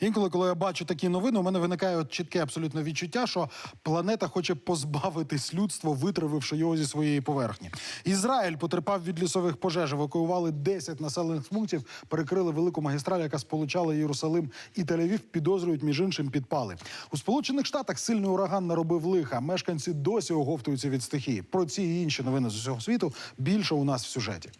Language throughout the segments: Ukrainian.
Інколи, коли я бачу такі новини, у мене виникає от чітке абсолютно відчуття, що планета хоче позбавитись людства, витравивши його зі своєї поверхні. Ізраїль потерпав від лісових пожеж, евакуювали 10 населених пунктів, перекрили велику магістраль, яка сполучала Єрусалим і Тель-Авів, підозрюють між іншим підпали. У Сполучених Штатах сильний ураган наробив лиха. Мешканці досі оговтуються від стихії. Про ці і інші новини з усього світу більше у нас в сюжеті.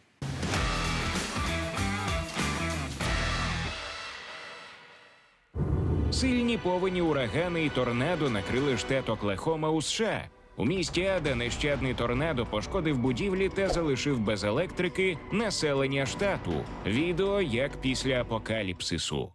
Сильні повені, урагани і торнадо накрили штат Оклахома у США. У місті Ада нещадний торнадо пошкодив будівлі та залишив без електрики населення штату. Відео як після апокаліпсису.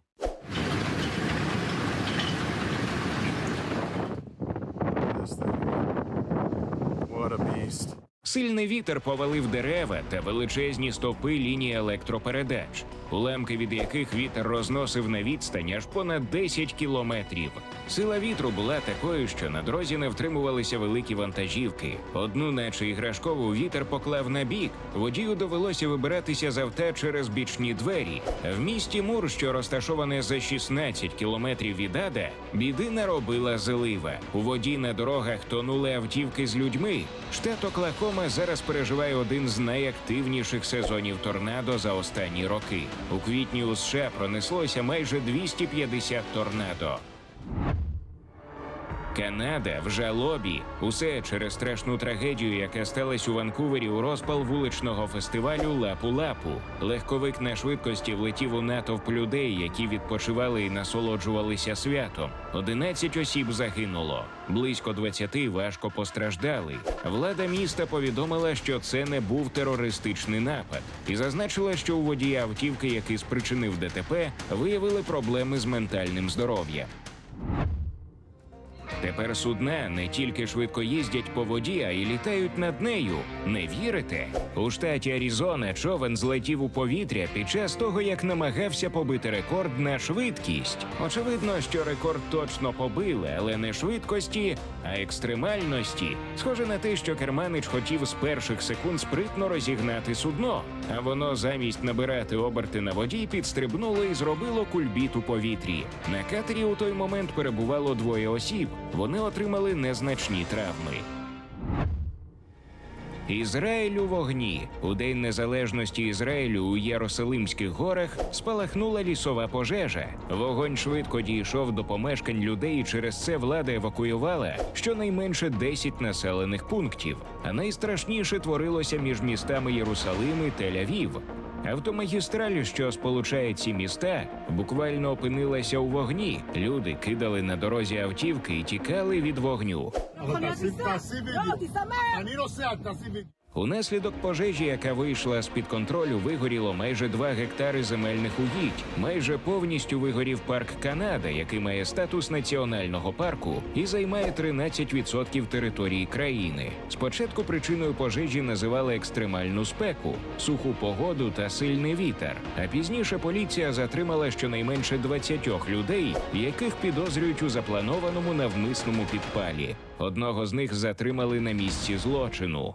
Сильний вітер повалив дерева та величезні стовпи лінії електропередач, уламки від яких вітер розносив на відстань аж понад 10 кілометрів. Сила вітру була такою, що на дорозі не втримувалися великі вантажівки. Одну, наче іграшкову, вітер поклав на бік. Водію довелося вибиратися з авто через бічні двері. В місті Мур, що розташоване за 16 кілометрів від Ада, біди наробила злива. У воді на дорогах тонули автівки з людьми. Штат Оклахома зараз переживає один з найактивніших сезонів торнадо за останні роки. У квітні у США пронеслося майже 250 торнадо. Канада в жалобі. Усе через страшну трагедію, яка сталася у Ванкувері у розпал вуличного фестивалю Лапу-Лапу. Легковик на швидкості влетів у натовп людей, які відпочивали і насолоджувалися святом. 11 осіб загинуло. Близько 20 важко постраждали. Влада міста повідомила, що це не був терористичний напад, і зазначила, що у водія автівки, який спричинив ДТП, виявили проблеми з ментальним здоров'ям. Тепер судна не тільки швидко їздять по воді, а й літають над нею. Не вірите? У штаті Аризона човен злетів у повітря під час того, як намагався побити рекорд на швидкість. Очевидно, що рекорд точно побили, але не швидкості, а екстремальності. Схоже на те, що керманич хотів з перших секунд спритно розігнати судно, а воно замість набирати оберти на воді підстрибнуло і зробило кульбіт у повітрі. На катері у той момент перебувало двоє осіб. Вони отримали незначні травми. Ізраїль у вогні у день незалежності Ізраїлю у Єрусалимських горах спалахнула лісова пожежа. Вогонь швидко дійшов до помешкань людей. і Через це влада евакуювала щонайменше 10 населених пунктів. А найстрашніше творилося між містами Єрусалим і Тель-Авів. Автомагістраль, що сполучає ці міста, буквально опинилася у вогні. Люди кидали на дорозі автівки і тікали від вогню. Унаслідок пожежі, яка вийшла з під контролю, вигоріло майже 2 гектари земельних угідь. Майже повністю вигорів парк Канада, який має статус національного парку і займає 13% території країни. Спочатку причиною пожежі називали екстремальну спеку, суху погоду та сильний вітер. А пізніше поліція затримала щонайменше 20 людей, яких підозрюють у запланованому навмисному підпалі. Одного з них затримали на місці злочину.